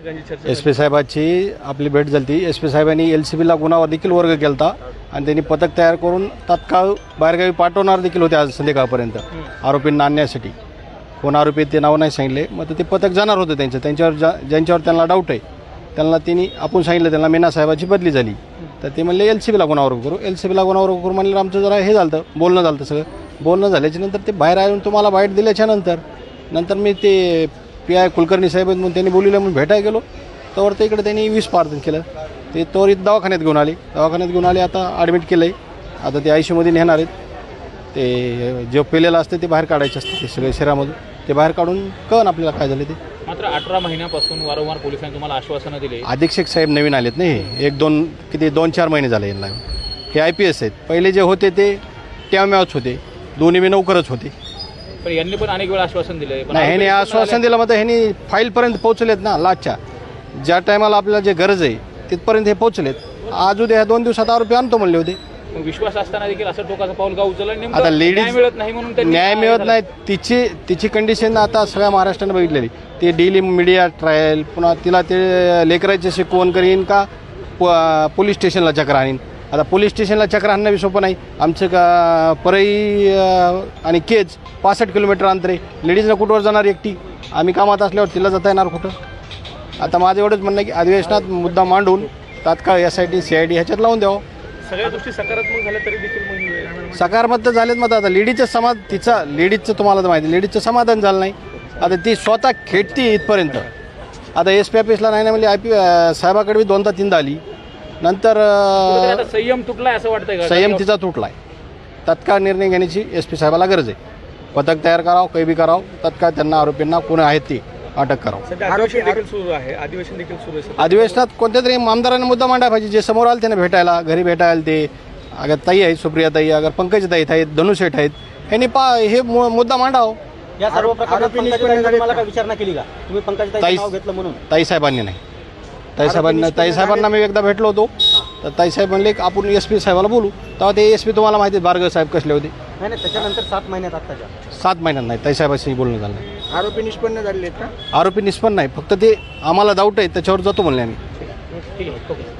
S P साहेबाची आपली भेट झाली एस पी साहेबांनी एल सी बीला गुन्हा देखील वर्ग केला होता आणि त्यांनी पथक तयार करून तात्काळ बाहेरगावी पाठवणार देखील होते आज संध्याकाळपर्यंत. आरोपींना आणण्यासाठी. कोण आरोपी ते नाव नाही सांगितले. मग ते पथक जाणार होतं त्यांचं. त्यांच्यावर ज्या ज्यांच्यावर त्यांना डाऊट आहे. त्यांना त्यांनी आपण सांगितलं त्यांना मीना साहेबाची बदली झाली. तर ते म्हणले एल सी बीला गुन्हा वर्ग करू. एल सी बीला गुन्हा वर्ग करू म्हणलं आमचं जरा हे झालं बोलणं झालं सगळं. बोलणं झाल्याच्यानंतर ते बाहेर येऊन तुम्हाला बाईट दिल्याच्या नंतर. नंतर मी ते पी आय कुलकर्णी साहेब आहेत म्हणून त्यांनी बोलवलं म्हणून भेटायला गेलो. तोवर ते इकडे त्यांनी वीस पार्जन केलं. ते त्वरित दवाखान्यात घेऊन आले. दवाखान्यात घेऊन आले आता ॲडमिट केलं आहे आता ते आयसीयूमध्ये नेणार आहेत. ते जे पेलेलं असतं ते बाहेर काढायचे असते ते सगळे शरीरामधून ते बाहेर काढून कळण आपल्याला काय झालं ते. मात्र अठरा महिन्यापासून वारंवार पोलिसांनी तुम्हाला आश्वासनं दिले. अधीक्षक साहेब नवीन आलेत नाही एक दोन किती दोन चार महिने झाले यांना. हे आय पी एस आहेत. पहिले जे होते ते ट्याम्यावच होते. दोन्ही बी नौकरच होते. पण यांनी पण अनेक वेळा आश्वासन दिले पण नाही ह्याने आश्वासन दिलं मग ह्यानी फाईलपर्यंत पोहोचलेत ना लाचच्या. ज्या टायमाला आपल्याला जे गरज आहे तिथपर्यंत हे पोहोचलेत. आज उद्या ह्या दोन दिवसात आरोपी आणतो म्हणले होते. विश्वास असताना देखील असं टोकाचं पाऊल का उचललं आता ladies- न्याय मिळत नाही म्हणून त्यांनी न्याय मिळत? नाही तिची तिची कंडिशन आता सगळ्या महाराष्ट्रानं बघितलेली. ती डेली मीडिया ट्रायल पुन्हा तिला ते लेकराचे शिकवण करीन का? प- पोलीस स्टेशनला चक्र आणीन. आता पोलीस स्टेशनला चक्र आणणं बी सोपं नाही. आमचं का परई आणि केज पासष्ट किलोमीटर अंतर. आहे लेडीजला कुठवर जाणार एकटी? आम्ही कामात असल्यावर तिला जाता येणार कुठं? आता माझं एवढंच म्हणणं आहे की अधिवेशनात मुद्दा मांडून तात्काळ S I T C I D ह्याच्यात लावून द्यावं. सगळ्या गोष्टी सकारात्मक झाल्या तरी देखील सकारात्मक तर झालेत मग आता लेडीजचं समाज तिचा लेडीजचं तुम्हाला तर माहिती लेडीजचं समाधान झालं नाही. आता ती स्वतः खेटती इथपर्यंत. आता एस पी ऑफिसला नाही ना म्हणजे आय पी साहेबाकडे बी दोनदा तीनदा आली. नंतर कुठेतरी अं, आता संयम तुटलाय असं वाटतंय का? संयम तिचा तुटलाय. तत्काळ निर्णय घेण्याची एस पी साहेबाला गरज आहे. पथक तयार करावं काही बी करावं तत्काळ त्यांना आरोपींना कोणी आहेत ते अटक करावं. सध्या अधिवेशन देखील सुरू आहे. अधिवेशन देखील सुरू आहे सध्या. अधिवेशनात कोणत्या तरी आमदारांना मुद्दा मांडायला पाहिजे जे समोर आले त्यांना भेटायला घरी भेटायला ते अगर ताई आहेत सुप्रिया ताई अगर पंकज ताई आहेत धनुषेठ आहेत ह्यांनी पा हे मु- मुद्दा मांडावं. या सर्व प्रकरणात पंकजाताईंनी तुम्हाला काय विचारणा केली का? तुम्ही पंकजाताईंचं ताई- नाव घेतलं म्हणून. ताईसाहेबांनी नाही. ताईसाहेबांना ताईसाहेबांना मी एकदा भेटलो होतो. तर ताईसाहेब म्हणले की आपण एस पी साहेबाला बोलू. तेव्हा ते एस पी तुम्हाला माहिती आहे, बारगळ साहेब कसले होते. नाही नाही त्याच्यानंतर सात महिन्यात आत्ताच्या. सात महिन्यात नाही ताईसाहेबाशी बोलणं झालं. नाही. आरोपी निष्पन्न झालेले आहेत का? आरोपी निष्पन्न नाही फक्त ते आम्हाला डाऊट आहे त्याच्यावर जातो म्हणले आम्ही. ठीक आहे ओके.